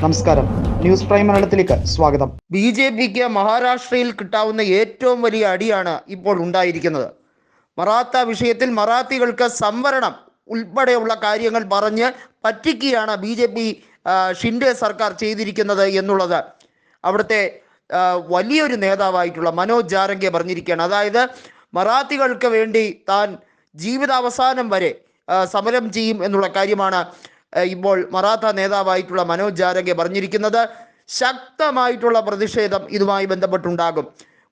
നമസ്കാരം. News prime മലയാളത്തിലേക്ക് സ്വാഗതം. ബി ജെ പിക്ക് മഹാരാഷ്ട്രയിൽ കിട്ടാവുന്ന ഏറ്റവും വലിയ അടിയാണ് ഇപ്പോൾ ഉണ്ടായിരിക്കുന്നത്. മറാത്ത വിഷയത്തിൽ മറാത്തികൾക്ക് സംവരണം ഉൾപ്പെടെയുള്ള കാര്യങ്ങൾ പറഞ്ഞ് പറ്റിക്കുകയാണ് ബി ജെ പി ഷിൻഡെ സർക്കാർ ചെയ്തിരിക്കുന്നത് എന്നുള്ളത്. അവിടുത്തെ വലിയൊരു നേതാവായിട്ടുള്ള മനോജ് ജാരംഗെ പറഞ്ഞിരിക്കുകയാണ്. അതായത് മറാത്തികൾക്ക് വേണ്ടി താൻ ജീവിതാവസാനം വരെ സമരം ചെയ്യും എന്നുള്ള കാര്യമാണ് ഇപ്പോൾ മറാത്ത നേതാവായിട്ടുള്ള മനോജ് ജാരംഗെ പറഞ്ഞിരിക്കുന്നത് ശക്തമായിട്ടുള്ള പ്രതിഷേധം ഇതുമായി ബന്ധപ്പെട്ടുണ്ടാകും.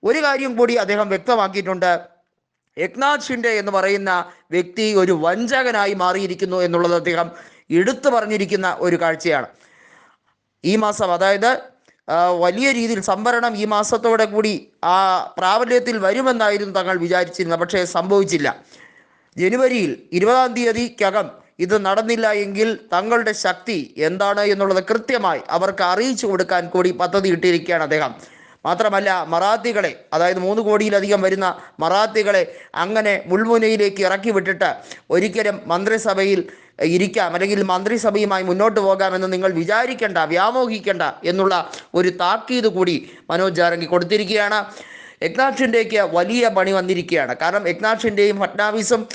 ഒരു കാര്യം കൂടി അദ്ദേഹം വ്യക്തമാക്കിയിട്ടുണ്ട്. യക്നാഥ് ഷിൻഡെ എന്ന് പറയുന്ന വ്യക്തി ഒരു വഞ്ചകനായി മാറിയിരിക്കുന്നു എന്നുള്ളത് അദ്ദേഹം എടുത്തു പറഞ്ഞിരിക്കുന്ന ഒരു കാഴ്ചയാണ്. ഈ മാസം അതായത് വലിയ രീതിയിൽ സംവരണം ഈ മാസത്തോടെ കൂടി ആ പ്രാബല്യത്തിൽ വരുമെന്നായിരുന്നു തങ്ങൾ വിചാരിച്ചിരുന്നത്. പക്ഷേ സംഭവിച്ചില്ല. ജനുവരിയിൽ ഇരുപതാം തീയതിക്കകം ഇത് നടന്നില്ല എങ്കിൽ തങ്ങളുടെ ശക്തി എന്താണ് എന്നുള്ളത് കൃത്യമായി അവർക്ക് അറിയിച്ചു കൊടുക്കാൻ കൂടി പദ്ധതി ഇട്ടിരിക്കുകയാണ് അദ്ദേഹം. മാത്രമല്ല മറാത്തികളെ അതായത് മൂന്ന് കോടിയിലധികം വരുന്ന മറാത്തികളെ അങ്ങനെ മുൾമുനയിലേക്ക് ഇറക്കി വിട്ടിട്ട് ഒരിക്കലും മന്ത്രിസഭയിൽ ഇരിക്കാം. അല്ലെങ്കിൽ മന്ത്രിസഭയുമായി മുന്നോട്ട് പോകാമെന്ന് നിങ്ങൾ വിചാരിക്കേണ്ട വ്യാമോഹിക്കേണ്ട എന്നുള്ള ഒരു താക്കീത് കൂടി മനോജ് ജാരംഗി കൊടുത്തിരിക്കുകയാണ്. ഷിൻഡേക്ക് വലിയ പണി വന്നിരിക്കുകയാണ്. കാരണം ഷിൻഡെയും ഫട്നാവിസും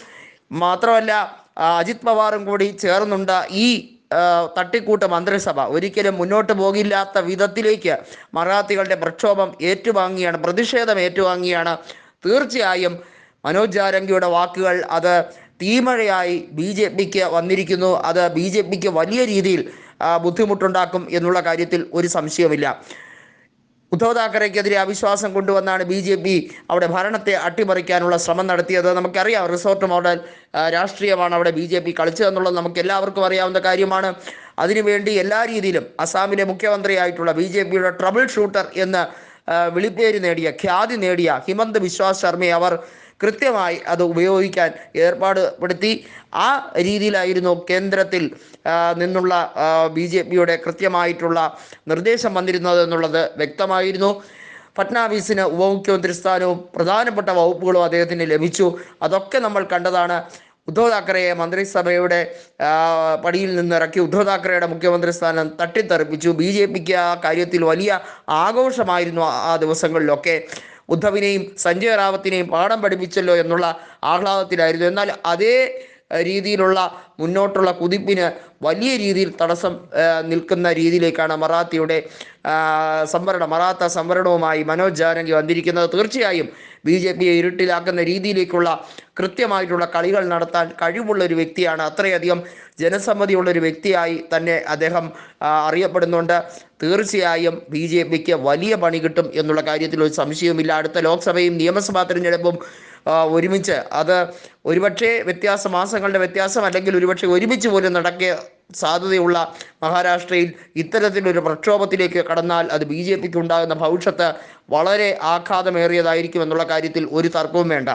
മാത്രമല്ല അജിത് പവാറും കൂടി ചേർന്നുണ്ട് ഈ തട്ടിക്കൂട്ട മന്ത്രിസഭ. ഒരിക്കലും മുന്നോട്ട് പോകില്ലാത്ത വിധത്തിലേക്ക് മറാത്തികളുടെ പ്രക്ഷോഭം ഏറ്റുവാങ്ങിയാണ് പ്രതിഷേധം ഏറ്റുവാങ്ങിയാണ്. തീർച്ചയായും മനോജ് ജാരംഗിയുടെ വാക്കുകൾ അത് തീമഴയായി ബി ജെ പിക്ക് വന്നിരിക്കുന്നു. അത് ബി ജെ പിക്ക് വലിയ രീതിയിൽ ബുദ്ധിമുട്ടുണ്ടാക്കും എന്നുള്ള കാര്യത്തിൽ ഒരു സംശയവുമില്ല. ഉദ്ധവ് താക്കറെക്കെതിരെ അവിശ്വാസം കൊണ്ടുവന്നാണ് ബി ജെ പി അവിടെ ഭരണത്തെ അട്ടിമറിക്കാനുള്ള ശ്രമം നടത്തിയത്. നമുക്കറിയാം റിസോർട്ട് മോഡൽ രാഷ്ട്രീയമാണ് അവിടെ ബി ജെ പി കളിച്ചതെന്നുള്ളത് നമുക്ക് എല്ലാവർക്കും അറിയാവുന്ന കാര്യമാണ്. അതിനുവേണ്ടി എല്ലാ രീതിയിലും അസാമിലെ മുഖ്യമന്ത്രിയായിട്ടുള്ള ബി ജെ പിയുടെ ട്രബിൾ ഷൂട്ടർ എന്ന് വിളിപ്പേര് നേടിയ ഖ്യാതി നേടിയ ഹിമന്ത് ബിശ്വാസ് ശർമ്മയെ അവർ കൃത്യമായി അത് ഉപയോഗിക്കാൻ ഏർപ്പാട് പെടുത്തി ആ രീതിയിലായിരുന്നു കേന്ദ്രത്തിൽ നിന്നുള്ള ബി ജെ പിയുടെ കൃത്യമായിട്ടുള്ള നിർദ്ദേശം വന്നിരുന്നത് എന്നുള്ളത് വ്യക്തമായിരുന്നു. ഫട്നാവിസിന് ഉപമുഖ്യമന്ത്രി സ്ഥാനവും പ്രധാനപ്പെട്ട വകുപ്പുകളും അദ്ദേഹത്തിന് ലഭിച്ചു. അതൊക്കെ നമ്മൾ കണ്ടതാണ്. ഉദ്ധവ് താക്കറെയെ മന്ത്രിസഭയുടെ പടിയിൽ നിന്ന് ഇറക്കി ഉദ്ധവ് താക്കറെയുടെ മുഖ്യമന്ത്രി സ്ഥാനം തട്ടിത്തെറിപ്പിച്ചു. ബി ജെ പിക്ക് ആ കാര്യത്തിൽ വലിയ ആഘോഷമായിരുന്നു ആ ദിവസങ്ങളിലൊക്കെ. ഉദ്ധവിനെയും സഞ്ജയ് റാവത്തിനെയും പാഠം പഠിപ്പിച്ചല്ലോ എന്നുള്ള ആഹ്ലാദത്തിലായിരുന്നു. എന്നാൽ അതേ രീതിയിലുള്ള മുന്നോട്ടുള്ള കുതിപ്പിന് വലിയ രീതിയിൽ തടസ്സം നിൽക്കുന്ന രീതിയിലേക്കാണ് മറാത്തിയുടെ സംവരണം മറാത്ത സംവരണവുമായി മനോജ് ജാരംഗി വന്നിരിക്കുന്നത്. തീർച്ചയായും ബി ജെ പിയെ ഇരുട്ടിലാക്കുന്ന രീതിയിലേക്കുള്ള കൃത്യമായിട്ടുള്ള കളികൾ നടത്താൻ കഴിവുള്ള ഒരു വ്യക്തിയാണ്. അത്രയധികം ജനസമ്മതിയുള്ള ഒരു വ്യക്തിയായി തന്നെ അദ്ദേഹം അറിയപ്പെടുന്നുണ്ട്. തീർച്ചയായും ബി ജെ പിക്ക് വലിയ പണി കിട്ടും എന്നുള്ള കാര്യത്തിൽ ഒരു സംശയവുമില്ല. അടുത്ത ലോക്സഭയും നിയമസഭാ തിരഞ്ഞെടുപ്പും ഒരുമിച്ച്. അത് ഒരുപക്ഷെ വ്യത്യാസ മാസങ്ങളുടെ വ്യത്യാസം അല്ലെങ്കിൽ ഒരുപക്ഷെ ഒരുമിച്ച് പോലും നടക്കിയ സാധ്യതയുള്ള മഹാരാഷ്ട്രയിൽ ഇത്തരത്തിലൊരു പ്രക്ഷോഭത്തിലേക്ക് കടന്നാൽ അത് ബി ജെ പിക്ക് ഉണ്ടാകുന്ന ഭവിഷ്യത്ത് വളരെ ആഘാതമേറിയതായിരിക്കും എന്നുള്ള കാര്യത്തിൽ ഒരു തർക്കവും വേണ്ട.